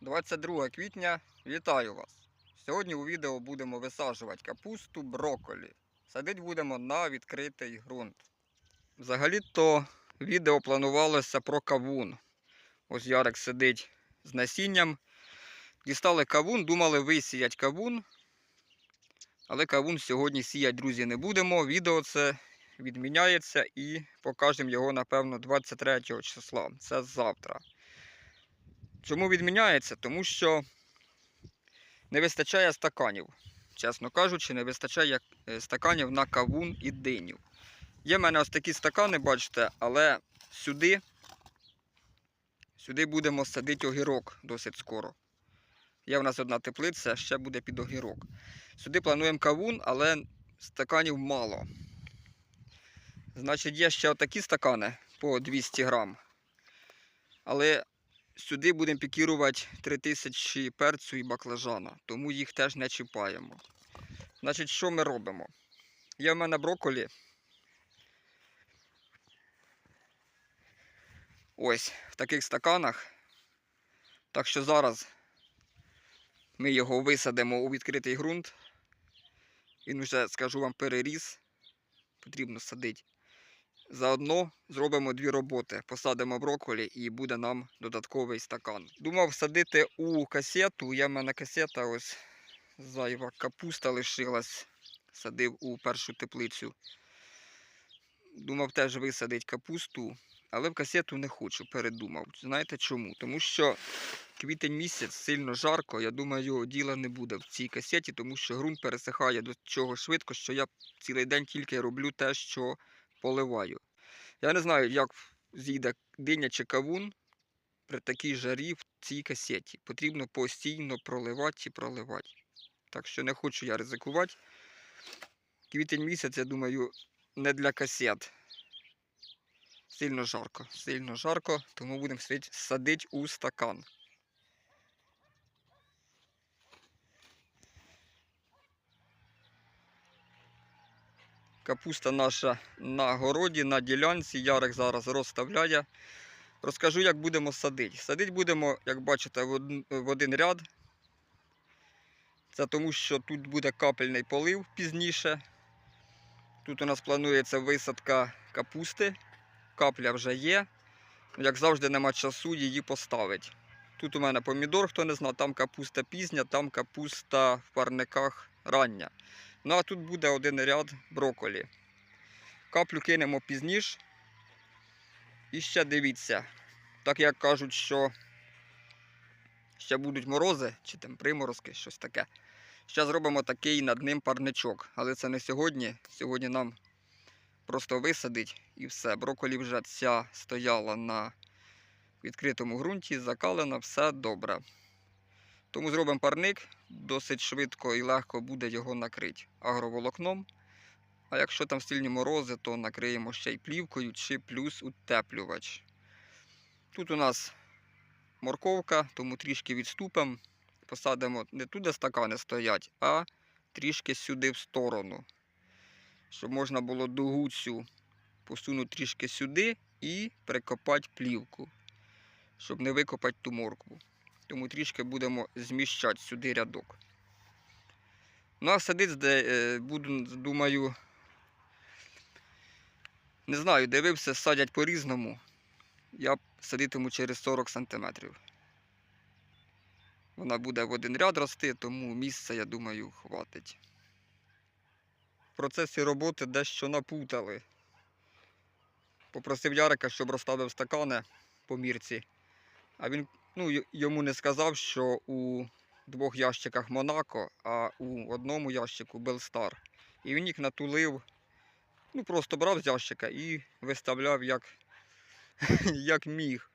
22 квітня, вітаю вас! Сьогодні у відео будемо висаджувати капусту, брокколі. Садити будемо на відкритий ґрунт. Взагалі-то відео планувалося про кавун. Ось Ярик сидить з насінням. Дістали кавун, думали висіять кавун. Але кавун сьогодні сіять, друзі, не будемо. Відео це відміняється і покажемо його, напевно, 23 числа. Це завтра. Чому відміняється? Тому що не вистачає стаканів. Чесно кажучи, не вистачає е, стаканів на кавун і диню. Є в мене ось такі стакани, бачите, але сюди, сюди будемо садити огірок досить скоро. Є в нас одна теплиця, ще буде під огірок. Сюди плануємо кавун, але стаканів мало. Значить, є ще отакі стакани по 200 грам. Але сюди будемо пікірувати 3000 перцю і баклажана, тому їх теж не чіпаємо. Значить, що ми робимо? Є в мене брокколі. Ось в таких стаканах. Так що зараз ми його висадимо у відкритий ґрунт. Він вже, скажу вам, переріс. Потрібно садити. Заодно зробимо дві роботи. Посадимо брокколі і буде нам додатковий стакан. Думав садити у касету. Є в мене касета, ось зайва капуста лишилась. Садив у першу теплицю. Думав теж висадити капусту, але в касету не хочу, передумав. Знаєте чому? Тому що квітень місяць сильно жарко. Я думаю, діла не буде в цій касеті, тому що ґрунт пересихає до чого швидко, що я цілий день тільки роблю те, що поливаю. Я не знаю, як зійде диня чи кавун при такій жарі в цій касеті. Потрібно постійно проливати і проливати. Так що не хочу я ризикувати. Квітень місяць, я думаю, не для касет. Сильно жарко, сильно жарко, тому будемо садити у стакан. Капуста наша на городі, на ділянці. Ярик зараз розставляє. Розкажу, як будемо садити. Садити будемо, як бачите, в один, ряд. Це тому, що тут буде капельний полив пізніше. Тут у нас планується висадка капусти. Капля вже є. Як завжди, нема часу її поставити. Тут у мене помідор, хто не знає, там капуста пізня, там капуста в парниках рання. Ну а тут буде один ряд брокколі. Каплю кинемо пізніше. І ще дивіться, так як кажуть, що ще будуть морози чи там приморозки, щось таке. Ще зробимо такий над ним парничок. Але це не сьогодні. Сьогодні нам просто висадить і все. Брокколі вже ця стояла на відкритому ґрунті, закалена, все добре. Тому зробимо парник, досить швидко і легко буде його накрити агроволокном. А якщо там сильні морози, то накриємо ще й плівкою чи плюс утеплювач. Тут у нас морковка, тому трішки відступимо. Посадимо не туди стакани стоять, а трішки сюди в сторону. Щоб можна було дугу цю посунути трішки сюди і прикопати плівку, щоб не викопати ту моркву тому трішки будемо зміщати сюди рядок. Ну а садити е, буду, думаю, не знаю, дивився, садять по-різному. Я садитиму через 40 см. Вона буде в один ряд рости, тому місця, я думаю, хватить. В процесі роботи дещо напутали. Попросив Ярика, щоб розставив стакани по мірці. А він ну, йому не сказав, що у двох ящиках Монако, а у одному ящику Белстар. І він їх натулив, ну просто брав з ящика і виставляв як, як міг.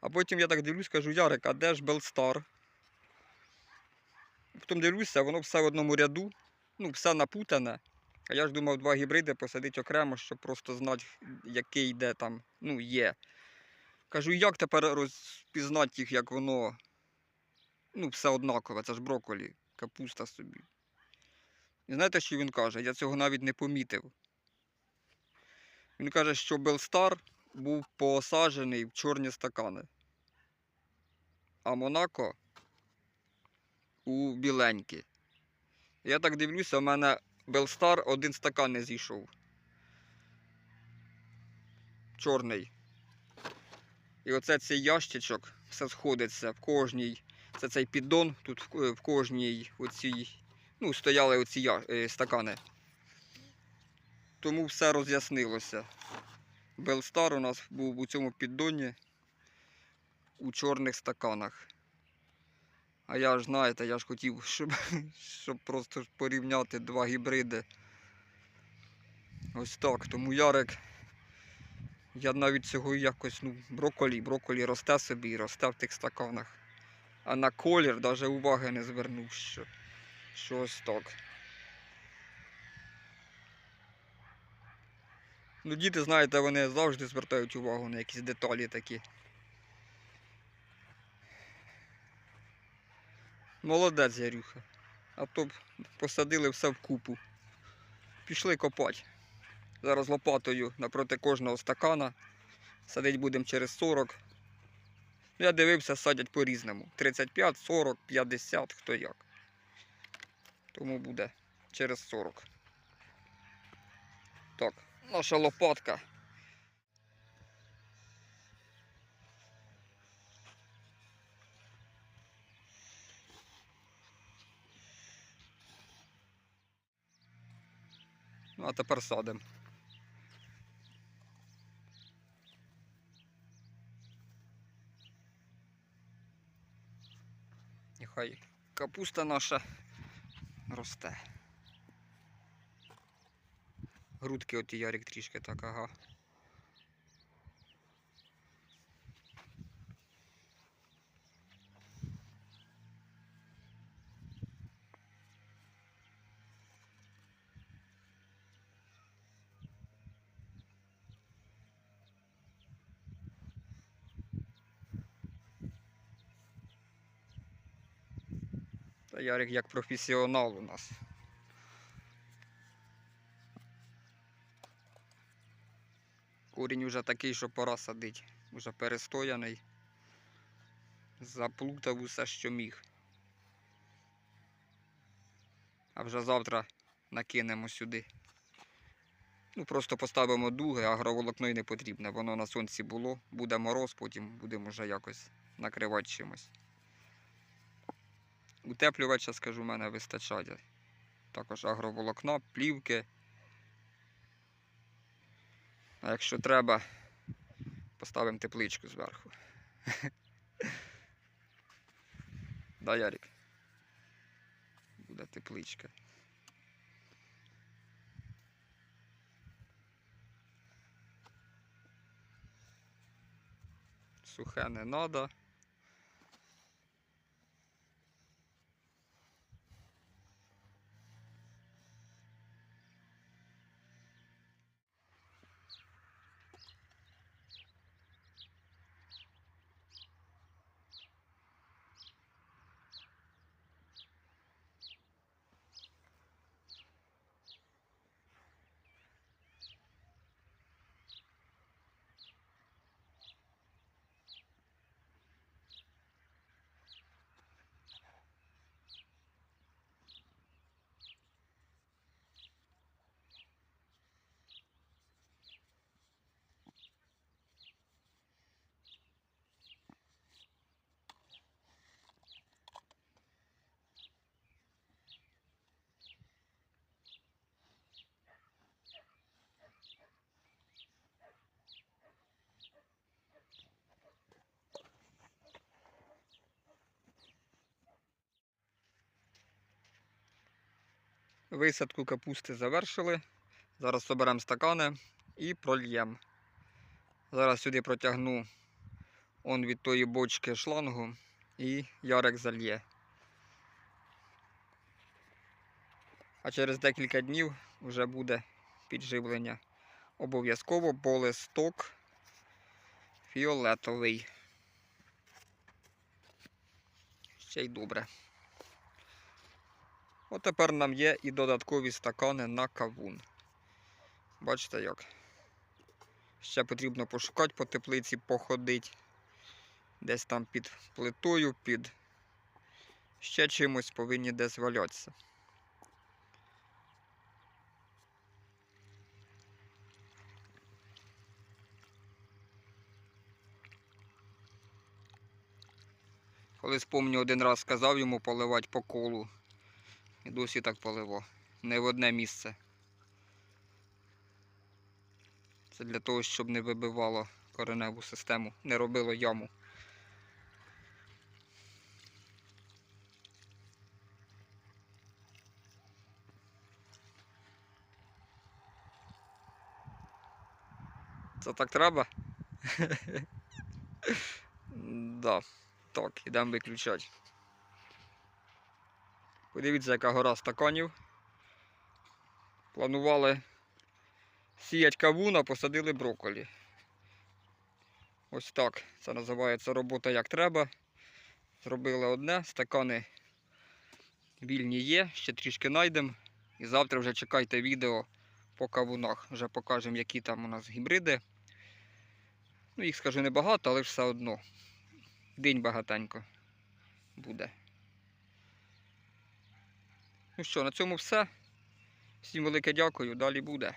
А потім я так дивлюсь, кажу, Ярик, а де ж Белстар? Потім дивлюся, воно все в одному ряду, ну, все напутане. А я ж думав два гібриди посадити окремо, щоб просто знати, який де там ну, є. Кажу, як тепер розпізнати їх, як воно. Ну, все однакове, це ж брокколі, капуста собі. І знаєте, що він каже? Я цього навіть не помітив. Він каже, що Белстар був посаджений в чорні стакани. а Монако у біленькі. Я так дивлюся, у мене Белстар один стакан не зійшов. Чорний. І оце цей ящичок все сходиться в кожній. Це цей піддон, тут в, кожній оцій, ну, стояли оці я, е, стакани. Тому все роз'яснилося. Белстар у нас був у цьому піддоні у чорних стаканах. А я ж, знаєте, я ж хотів, щоб, щоб просто порівняти два гібриди. Ось так. Тому Ярик, я навіть цього якось, ну, броколі, броколі росте собі і росте в тих стаканах. А на колір навіть уваги не звернув, що, що ось так. Ну, діти, знаєте, вони завжди звертають увагу на якісь деталі такі. Молодець, Ярюха. А то б посадили все в купу. Пішли копати. Зараз лопатою напроти кожного стакана. Садить будемо через 40. Ну, Я дивився, садять по-різному. 35, 40, 50, хто як. Тому буде через 40. Так, наша лопатка. Ну, а тепер садимо. Нехай капуста наша росте. Грудки от Ярик трішки так, ага. Та Ярик як професіонал у нас. Корінь уже такий, що пора садить. Уже перестояний. Заплутав усе, що міг. А вже завтра накинемо сюди. Ну, просто поставимо дуги, агроволокно й не потрібне. Воно на сонці було, буде мороз, потім будемо вже якось накривати чимось. Утеплювача, скажу, в мене вистачає. Також агроволокна, плівки. А якщо треба, поставимо тепличку зверху. Да, Ярик? Буде тепличка. Сухе не надо. Висадку капусти завершили. Зараз соберемо стакани і прольємо. Зараз сюди протягну он від тої бочки шлангу і Ярик зальє. А через декілька днів вже буде підживлення. Обов'язково бо листок фіолетовий. Ще й добре. От тепер нам є і додаткові стакани на кавун. Бачите як? Ще потрібно пошукати по теплиці, походити. Десь там під плитою, під ще чимось повинні десь валятися. Колись помню, один раз сказав йому поливати по колу. І досі так поливав. Не в одне місце. Це для того, щоб не вибивало кореневу систему, не робило яму. Це так треба? Так, ідемо виключати. Подивіться, яка гора стаканів. Планували сіять кавун, а посадили брокколі. Ось так. Це називається робота як треба. Зробили одне, стакани вільні є, ще трішки знайдемо. І завтра вже чекайте відео по кавунах. Вже покажемо, які там у нас гібриди. Ну, їх скажу небагато, але все одно. День багатенько буде. Ну що, на цьому все. Всім велике дякую, далі буде.